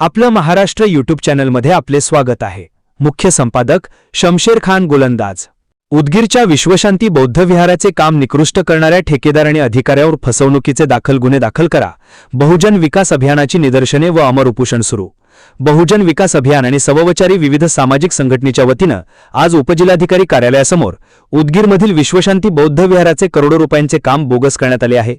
आपलं महाराष्ट्र युट्यूब चॅनलमध्ये आपले स्वागत आहे. मुख्य संपादक शमशेर खान गोलंदाज. उदगीरच्या विश्वशांती बौद्ध विहाराचे काम निकृष्ट करणाऱ्या ठेकेदार आणि अधिकाऱ्यावर फसवणुकीचे दाखल गुन्हे दाखल करा. बहुजन विकास अभियानाची निदर्शने व अमर उपोषण सुरू. बहुजन विकास अभियान आणि सववचारी विविध सामाजिक संघटनेच्या वतीनं आज उपजिल्हाधिकारी कार्यालयासमोर उदगीरमधील विश्वशांती बौद्ध विहाराचे करोडो रुपयांचे काम बोगस करण्यात आले आहे.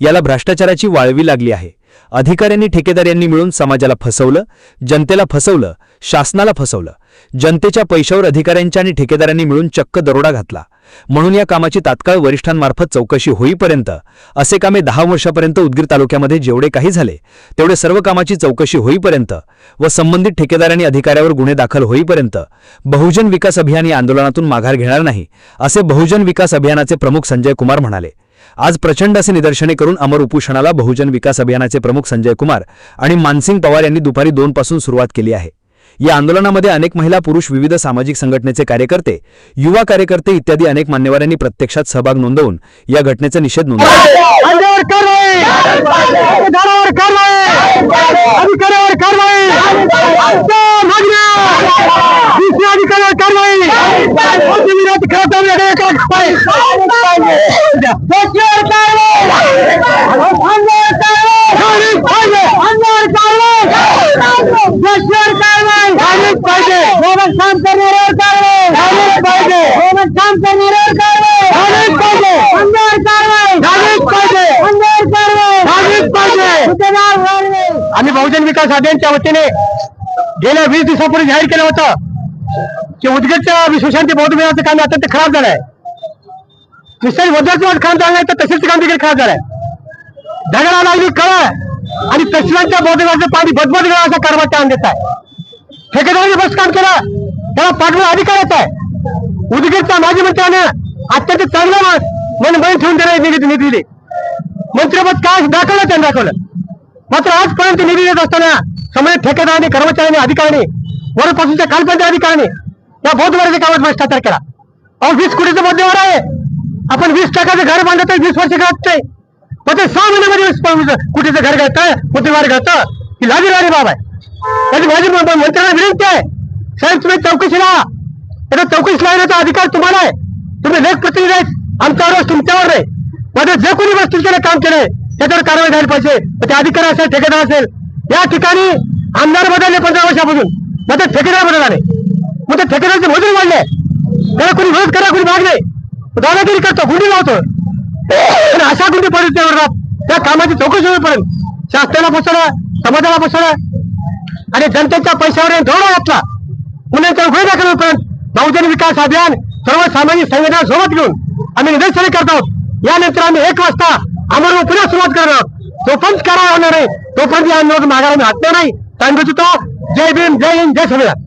याला भ्रष्टाचाराची वाळवी लागली आहे. अधिकाऱ्यांनी ठेकेदार यांनी मिळून समाजाला फसवलं जनतेला फसवलं शासनाला फसवलं. जनतेच्या पैशावर अधिकाऱ्यांच्या आणि ठेकेदारांनी मिळून चक्क दरोडा घातला. म्हणून या कामाची तात्काळ वरिष्ठांमार्फत चौकशी होईपर्यंत असे कामे दहा वर्षापर्यंत उदगीर तालुक्यामध्ये जेवढे काही झाले तेवढे सर्व कामाची चौकशी होईपर्यंत व संबंधित ठेकेदार आणि अधिकाऱ्यावर गुन्हे दाखल होईपर्यंत बहुजन विकास अभियान या आंदोलनातून माघार घेणार नाही असे बहुजन विकास अभियानाचे प्रमुख संजय कुमार म्हणाले. आज प्रचंड असे निदर्शने करून अमर उपोषणाला बहुजन विकास अभियानाचे प्रमुख संजय कुमार आणि मानसिंग पवार यांनी दुपारी दोन पासून सुरुवात केली आहे. या आंदोलनामध्ये अनेक महिला पुरुष विविध सामाजिक संघटनेचे कार्यकर्ते युवा कार्यकर्ते इत्यादी अनेक मान्यवरांनी प्रत्यक्षात सहभाग नोंदवून या घटनेचा निषेध नोंदवला. आम्ही बहुजन विकास आघाडीच्या वतीने गेल्या वीस दिवसापूर्वी जाहीर केलं होतं की उदगीरच्या विश्वशांती बौद्ध विहाराचं काम अत्यंत खराब झालंय नुसतं वजनाचं खराब झालं नाही तर तसेच काम देखील खराब झालंय. दगडा लागली कळ आणि तसल्यांच्या बोधगाचं विहाराचं पाणी बदबद असा कारभार त्या देत आहे. ठेकेदाराने बस काम केलं. त्याला पाठवला अधिकार येत आहे. उदगीरच्या माजी मंत्र्यानं अत्यंत चांगलं मन बन ठेवून देणार निधी निधी दिली मंत्रिपद काय दाखवलं त्यांनी दाखवलं? मात्र आजपर्यंत निधी देत असताना समजा ठेकेदारांनी कर्मचाऱ्यांनी अधिकाऱ्यांनी वरपासूनच्या कालपर्यंत अधिकाऱ्यांनी या बौद्ध कामात भ्रष्टाचार केला. ऑफिस वीस कोटीचं आहे? आपण वीस टक्क्याचं घर बांधत आहे वीस वर्ष घालत मग ते सहा महिन्यामध्ये कुठेचं घर घालतं कुठे घालतं ही लाजी लाजी बाब आहे. त्याची माझी मंत्र्यांना विनंती आहे. साहेब तुम्ही चौकशी लावा त्याचा चौकशी लावण्याचा अधिकार तुम्हाला आहे. तुम्ही लेख प्रतिनिधी आहेत. आमच्यावर तुमच्यावर नाही मध्ये जे कोणी वस्तू केलं काम केले त्याच्यावर कारवाई झाली पाहिजे. मग ते अधिकारी असेल ठेकेदार असेल. या ठिकाणी आमदार बदलले पंधरा वर्षापासून. मग ते ठेकेदार बदलले मग ते ठेकेदारचे मजूर वाढले. त्याला कोणी विरोध करा कोणी भाग नाही दादागिरी करतो गुंडी लावतो. अशा गुंडी परिस्थितीवर त्या कामाची चौकशी होईपर्यंत शासनाला फसवलं समाजाला फसवलं आणि जनतेच्या पैशावर धोरण घातला. मुलांच्या उभे दाखल होईपर्यंत बहुजन विकास अभियान सर्व सामाजिक संघटना सोबत घेऊन आम्ही निदर्शने करत आहोत. यानंतर आम्ही एक वाजता आम्हाला पुन्हा सुरुवात करणार आहोत. तोपर्यंत करावा होणार नाही तोपर्यंत या आंदोलन मागायला मी हटणार नाही. सांगू इच्छितो जय भीम जय हिंद जय संविधान